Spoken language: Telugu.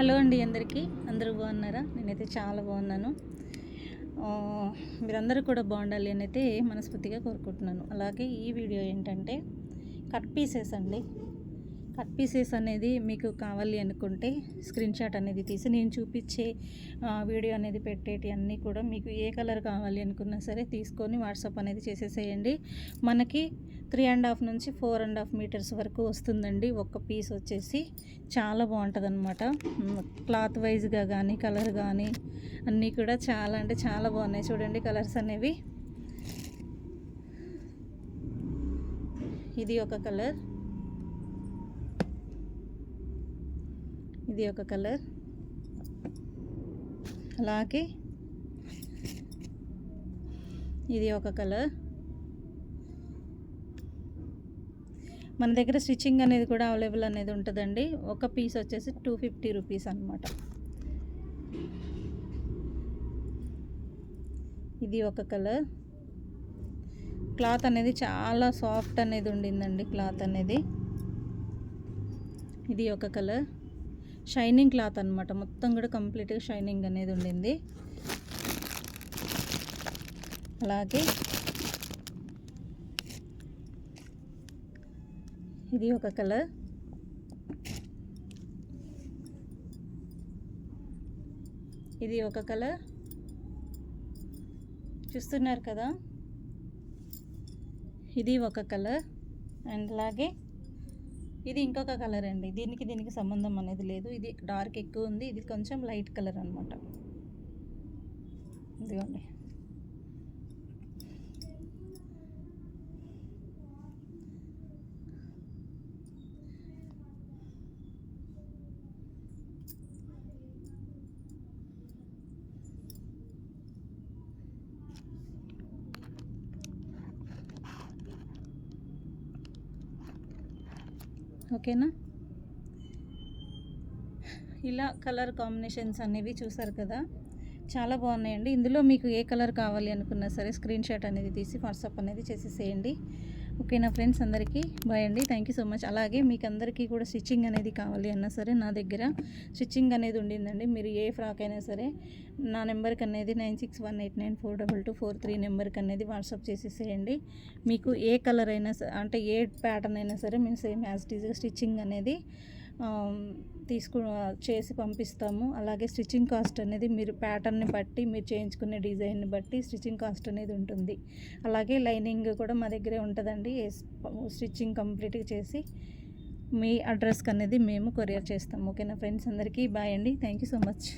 హలో అండి అందరికీ. అందరూ బాగున్నారా? నేనైతే చాలా బాగున్నాను. మీరందరూ కూడా బాగుండాలి అని అయితే మనస్ఫూర్తిగా కోరుకుంటున్నాను. అలాగే ఈ వీడియో ఏంటంటే కట్ పీసెస్ అండి. కట్ పీసెస్ అనేది మీకు కావాలి అనుకుంటే స్క్రీన్ షాట్ అనేది తీసి నేను చూపించే వీడియో అనేది పెట్టేటి అన్నీ కూడా మీకు ఏ కలర్ కావాలి అనుకున్నా సరే తీసుకొని వాట్సాప్ అనేది చేసేసేయండి. మనకి త్రీ అండ్ హాఫ్ నుంచి ఫోర్ అండ్ హాఫ్ మీటర్స్ వరకు వస్తుందండి. ఒక్క పీస్ వచ్చేసి చాలా బాగుంటుంది అనమాట క్లాత్ వైజ్గా కానీ కలర్ కానీ అన్నీ కూడా చాలా అంటే చాలా బాగున్నాయి. చూడండి కలర్స్ అనేవి. ఇది ఒక కలర్. ఇది ఒక కలర్. అలాగే ఇది ఒక కలర్. మన దగ్గర స్టిచ్చింగ్ అనేది కూడా అవైలబుల్ అనేది ఉంటుందండి. ఒక పీస్ వచ్చేసి టూ ఫిఫ్టీ రూపీస్ అనమాట ఇది ఒక కలర్. క్లాత్ అనేది చాలా సాఫ్ట్ అనేది ఉండిందండి క్లాత్ అనేది. ఇది ఒక కలర్. షైనింగ్ క్లాత్ అనమాట మొత్తం కూడా కంప్లీట్గా షైనింగ్ అనేది ఉండింది. అలాగే ఇది ఒక కలర్. ఇది ఒక కలర్. చూస్తున్నారు కదా? ఇది ఒక కలర్. అండ్ అలాగే ఇది ఇంకొక కలర్ అండి. దీనికి దీనికి సంబంధం అనేది లేదు. ఇది డార్క్ ఎక్కువ ఉంది. ఇది కొంచెం లైట్ కలర్ అనమాట ఇదిగోండి. ఓకేనా? ఇలా కలర్ కాంబినేషన్స్ అనేవి చూసారు కదా? చాలా బాగున్నాయండి. ఇందులో మీకు ఏ కలర్ కావాలి అనుకున్నా సరే స్క్రీన్ షాట్ అనేది తీసి వాట్సాప్ అనేది చేసేసేయండి. ఓకేనా ఫ్రెండ్స్ అందరికీ బాయ్ అండి. థ్యాంక్ యూ సో మచ్ అలాగే మీకు అందరికీ కూడా స్టిచ్చింగ్ అనేది కావాలి అన్నా సరే నా దగ్గర స్టిచ్చింగ్ అనేది ఉండిందండి. మీరు ఏ ఫ్రాక్ అయినా సరే నా నెంబర్కి అనేది nine six one eight nine four double two four three నెంబర్కి అనేది వాట్సాప్ చేసేసేయండి. మీకు ఏ కలర్ అయినా అంటే ఏ ప్యాటర్న్ అయినా సరే మేము సేమ్ యాజ్ ఇట్ స్టిచ్చింగ్ అనేది తీసుకు చేసి పంపిస్తాము. అలాగే స్టిచ్చింగ్ కాస్ట్ అనేది మీరు ప్యాటర్న్ని బట్టి మీరు చేయించుకునే డిజైన్ని బట్టి స్టిచ్చింగ్ కాస్ట్ అనేది ఉంటుంది. అలాగే లైనింగ్ కూడా మా దగ్గరే ఉంటుందండి. స్టిచ్చింగ్ కంప్లీట్గా చేసి మీ అడ్రస్కి అనేది మేము కొరియర్ చేస్తాము. ఓకేనా ఫ్రెండ్స్? అందరికీ బాయ్ అండి. Thank you so much.